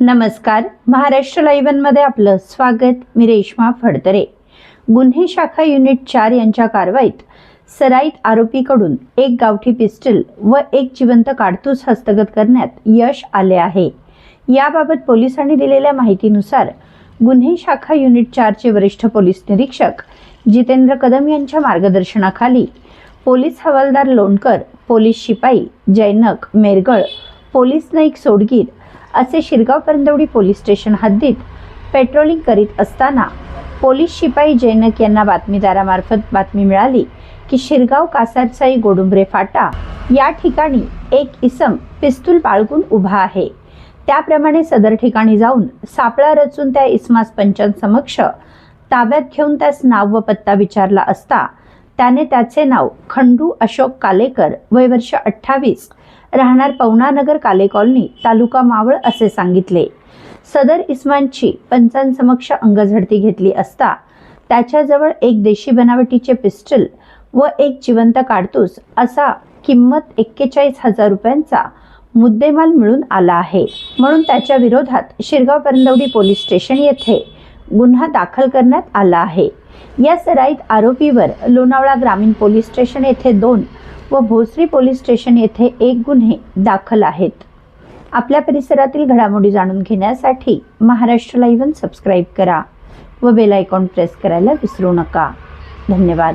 नमस्कार. महाराष्ट्र लाईव्हमध्ये आपलं स्वागत. मी रेश्मा फडतरे. गुन्हे शाखा युनिट चार यांच्या कारवाईत सराईत आरोपीकडून एक गावठी पिस्टल व एक जिवंत काडतूस हस्तगत करण्यात यश आले आहे. याबाबत पोलिसांनी दिलेल्या माहितीनुसार गुन्हे शाखा युनिट चारचे वरिष्ठ पोलीस निरीक्षक जितेंद्र कदम यांच्या मार्गदर्शनाखाली पोलीस हवालदार लोणकर पोलीस शिपाई जैनक मेरगळ पोलीस नाईक सोडगीर असे शिरगाव परंदवडी पोलीस स्टेशन हद्दीत पेट्रोलिंग करीत असताना पोलीस शिपाई जैनक यांना बातमीदारामार्फत बातमी मिळाली की शिरगाव कासारसाई गोडुंबरे फाटा या ठिकाणी एक इसम पिस्तूल बाळगून उभा आहे. त्याप्रमाणे सदर ठिकाणी जाऊन सापळा रचून त्या इस्मास पंचांसमक्ष ताब्यात घेऊन त्यास नाव व पत्ता विचारला असता त्याने त्याचे नाव खंडू अशोक कालेकर वय वर्ष अठ्ठावीस राहणार पवनानगर काले कॉलनी तालुका मावळ असे सांगितले. सदर इस्मानची पंचांसमक्ष अंगझडती घेतली असता त्याच्याजवळ एक देशी बनावटीचे पिस्टल व एक जिवंत काडतूस असा किंमत एक्केचाळीस हजार रुपयांचा मुद्देमाल मिळून आला आहे. म्हणून त्याच्या विरोधात शिरगाव परंदवडी पोलीस स्टेशन येथे गुन्हा दाखल करण्यात आला आहे. या सराईत आरोपीवर लोणावळा ग्रामीण पोलीस स्टेशन येथे दोन व भोसरी पोलीस स्टेशन येथे एक गुन्हे दाखल आहेत. आपल्या परिसरातील घडामोडी जाणून घेण्यासाठी महाराष्ट्र लाईव्हन सबस्क्राईब करा व बेल आयकॉन प्रेस करायला विसरू नका. धन्यवाद.